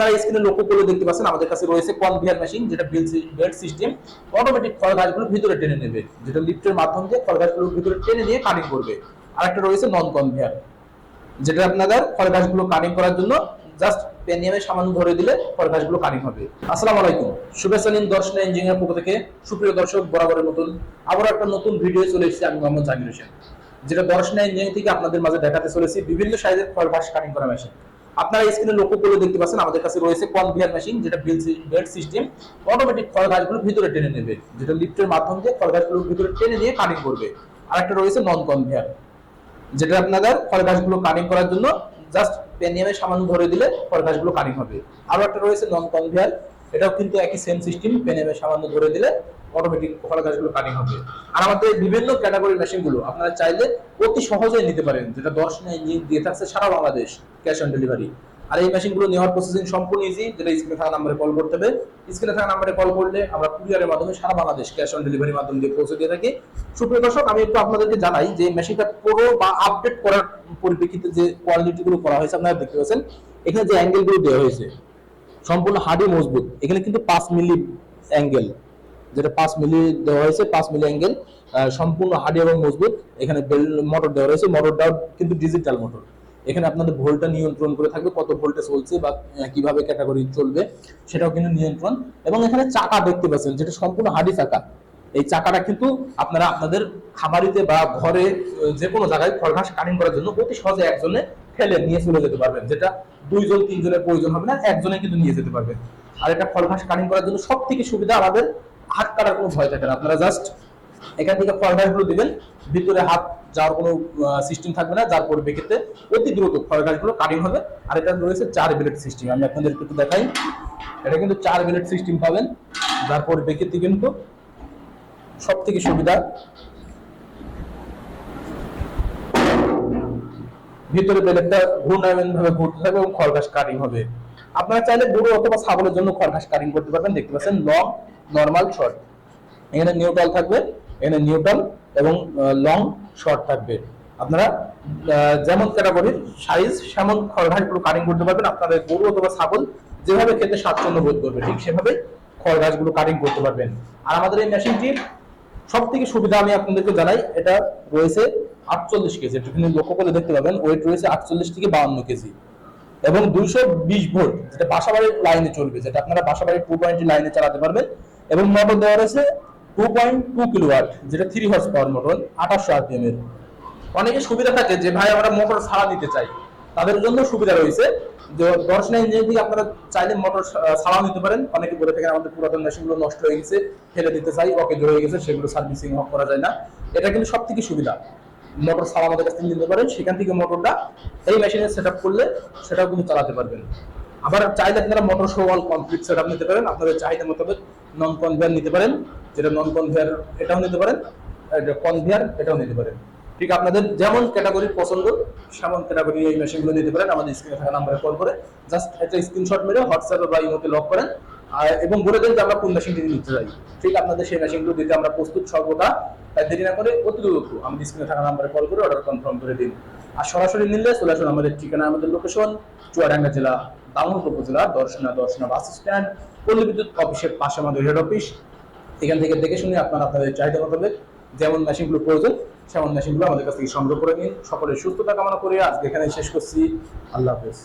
আপনারা স্ক্রিনে লক্ষ্য করে দেখতে পাচ্ছেন, আমাদের কাছে রয়েছে কনভেয়ার মেশিন যেটা বেল্ট সিস্টেম অটোমেটিক ফল গাছগুলো ভিতরে টেনে নেবে, যেটা লিফটের মাধ্যম দিয়ে ফল গাছগুলো ভিতরে টেনে নিয়ে কাটিং করবে। আর একটা রয়েছে নন কনভেয়ার যেটা আপনাদের ফল গাছগুলো কাটিং করার জন্য জাস্ট পেনিয়ামে সামান্য ধরে দিলে ফল গাছগুলো কাটিং হবে। আসসালামু আলাইকুম, শুভেচ্ছা নিন দর্শন ইঞ্জিনিয়ার পক্ষ থেকে, সুপ্রিয় দর্শক, বরাবরের মতন আবার একটা নতুন ভিডিও চলে এসেছি আমি মোহাম্মদ জাকির হোসেন, যেটা দর্শন ইঞ্জিনিয়ারিং থেকে আপনাদের মাঝে দেখাতে চলেছি বিভিন্ন সাইজের ফল ঘাস কাটিং করা মেশিন আপনারা স্ক্রিনে লক্ষ্য করে দেখতে পাচ্ছেন, আমাদের কাছে রয়েছে কনভেয়ার মেশিন যেটা বেল্ট সিস্টেম অটোমেটিক ফল গাছগুলো ভিতরে টেনে নেবে, যেটা লিফটের মাধ্যম দিয়ে ফল গাছগুলো ভিতরে টেনে নিয়ে কাটিং করবে। আর একটা রয়েছে নন কনভেয়ার যেটা আপনাদের ফল গাছগুলো কাটিং করার জন্য জাস্ট পেনিয়ামে সামান্য ধরে দিলে ফল গাছগুলো কাটিং হবে। আরও একটা রয়েছে নন কনভেয়ার এটাও কিন্তু একই সেম সিস্টেম পেনিয়ামে সামান্য ধরে দিলে অটোমেটিক ফল গাছগুলো হবে। আর আমাদের বিভিন্ন ক্যাটাগরির মেশিনগুলো আপনারা চাইলে অতি সহজেই নিতে পারেন, যেটা দর্শনে ইঞ্জিন দিয়ে থাকছে সারা বাংলাদেশ ক্যাশ অন ডেলিভারি আর এই মেশিনগুলো নেওয়ার প্রসেসিং সম্পূর্ণ ইজি যেটা স্ক্রিনে থাকা নাম্বারে কল করতে হবে। স্ক্রিনে থাকা নাম্বারে কল করলে আমরা কুরিয়ারের মাধ্যমে সারা বাংলাদেশ ক্যাশ অন মাধ্যমে দিয়ে পৌঁছে দিয়ে থাকি। সুপ্রিয় দর্শক, আমি একটু আপনাদেরকে জানাই যে মেশিনটা পুরো বা আপডেট করার পরিপ্রেক্ষিতে যে কোয়ালিটি গুলো করা হয়েছে, আপনারা দেখতে পাচ্ছেন, এখানে যে অ্যাঙ্গেলগুলো দেওয়া হয়েছে, সম্পূর্ণ হার্ডি মজবুত। এখানে কিন্তু পাঁচ মিলি অ্যাঙ্গেল যেটা পাঁচ মিলি দেওয়া হয়েছে, পাঁচ মিলি অ্যাঙ্গেল সম্পূর্ণ হার্ডি এবং মজবুত। এখানে মোটর দেওয়া রয়েছে মোটরটাও কিন্তু ডিজিটাল মোটর এখানে আপনাদের ভোল্টটা নিয়ন্ত্রণ করে থাকবে, কত ভোল্টে চলছে বা কীভাবে ক্যাটাগরি চলবে সেটাও কিন্তু নিয়ন্ত্রণ। এবং এখানে চাকা দেখতে পাচ্ছেন, যেটা সম্পূর্ণ হাডি চাকা। এই চাকাটা কিন্তু আপনারা আপনাদের খামারিতে বা ঘরে যে কোনো জায়গায় ফল ঘাস কাটিং করার জন্য অতি সহজে একজনে ফেলে নিয়ে চলে যেতে পারবেন, যেটা দুইজন, তিনজনের প্রয়োজন হবে না, একজনে কিন্তু নিয়ে যেতে পারবেন আর এটা ফল ঘাস কাটিং করার জন্য সব থেকে সুবিধা আমাদের হাত কাটার কোনো ভয় থাকে না। আপনারা জাস্ট এখান থেকে দিবেন, ভিতরে হাত যাওয়ার কোনো সিস্টেম থাকবে না। যার অতি দ্রুত কাটিং হবে। আর এটা রয়েছে চার সিস্টেম আমি আপনাদের একটু দেখাই। এটা কিন্তু চার সিস্টেম পাবেন। যার কিন্তু সব থেকে সুবিধা, ভিতরে বেলেটটা ঘূর্ণায়মান ভাবে ঘুরতে থাকবে এবং খড়ঘাস কাটিং হবে। আপনারা চাইলে গরু অথবা ছাগলের জন্য খড়ঘাস কাটিং করতে পারবেন। দেখতে পাচ্ছেন লং নর্মাল শর্ট এখানে নিউট্রাল থাকবে, এখানে নিউট্রাল এবং লং শর্ট থাকবে। আপনারা যেমন ক্যাটাগরির সাইজ সেমন খড়ঘাসগুলো কাটিং করতে পারবেন। আপনাদের গরু অথবা ছাগল যেভাবে খেতে স্বাচ্ছন্দ্য বোধ করবে, ঠিক সেভাবে খড়ঘাসগুলো কাটিং করতে পারবেন। আর আমাদের এই মেশিনটির সব থেকে সুবিধা আমি আপনাদেরকে জানাই, এটা রয়েছে আটচল্লিশ কেজি। কিন্তু লক্ষ্য করে দেখতে পাবেন ওয়েট রয়েছে আটচল্লিশ থেকে বাউন্ন কেজি। এবং দুইশো বিশ ভোল্ট, যেটা বাসাবাড়ির লাইনে চলবে, যেটা আপনারা বাসাবাড়ির টু পয়েন্ট লাইনে চালাতে পারবেন। এবং মোটর দেওয়া রয়েছে টু পয়েন্ট টু কিলোওয়াট যেটা থ্রি হর্স পাওয়ার মোটর আঠাশশো আরপিএম এর। অনেকে সুবিধা থাকে যে, ভাই, আমরা মোটর ছাড়া নিতে চাই। তাদের জন্য সুবিধা রয়েছে। যে দর্শনা ইঞ্জিন থেকে আপনারা চাইলে মোটর ছাড়া নিতে পারেন। অনেকে বলে থাকেন, আমাদের পুরাতন মেশিনগুলো নষ্ট হয়ে গেছে, ফেলে দিতে চাই অকেজ হয়ে গেছে, সেগুলো সার্ভিসিং করা যায় না। এটা কিন্তু সব থেকে সুবিধা। মোটর ছাড়া আমাদের কাছ থেকে নিতে পারেন, সেখান থেকে মোটরটা এই মেশিনে সেট করলে সেটাও কিন্তু চালাতে পারবেন। আবার চাইলে আপনারা মোটর সহ অল কমপ্লিট সেট নিতে পারেন। আপনাদের চাহিদা মোতাবেক নন কনভেয়ার নিতে পারেন, যেটা নন কনভেয়ার এটাও নিতে পারেন কনভেয়ার এটাও নিতে পারেন। ঠিক আপনাদের যেমন ক্যাটাগরি পছন্দ, সেমন ক্যাটাগরি এই মেশিনগুলো নিতে পারেন। আমাদের স্ক্রিনে থাকা নাম্বারে কল করে জাস্ট একটা স্ক্রিনশট মেরে হোয়াটসঅ্যাপে বা ইমোতে লক করেন এবং বলে দেন যে আমরা কোন মেশিনটি নিতে চাই। ঠিক আপনাদের সেই মেশিনগুলো দিতে আমরা প্রস্তুত সর্বদা, তাই দেরি না করে অতি দ্রুত আমাদের স্ক্রিনে থাকা নাম্বারে কল করে অর্ডার কনফার্ম করে দিন। আর সরাসরি নিলে চলে আসুন আমাদের ঠিকানা, আমাদের লোকেশন চুয়াডাঙ্গা জেলা দামোহর উপজেলা দর্শনা দর্শনা বাস স্ট্যান্ড পল্লী বিদ্যুৎ অফিসের পাশে আমাদের হেড অফিস এখান থেকে দেখে শুনে আপনারা আপনাদের চাহিদা মোতাবেক যেমন মেশিনগুলো প্রয়োজন, সেমন মেশিনগুলো আমাদের কাছ থেকে সংগ্রহ করে নিন। সকলের সুস্থতা কামনা করে। আজকে এখানে শেষ করছি। আল্লাহ হাফেজ।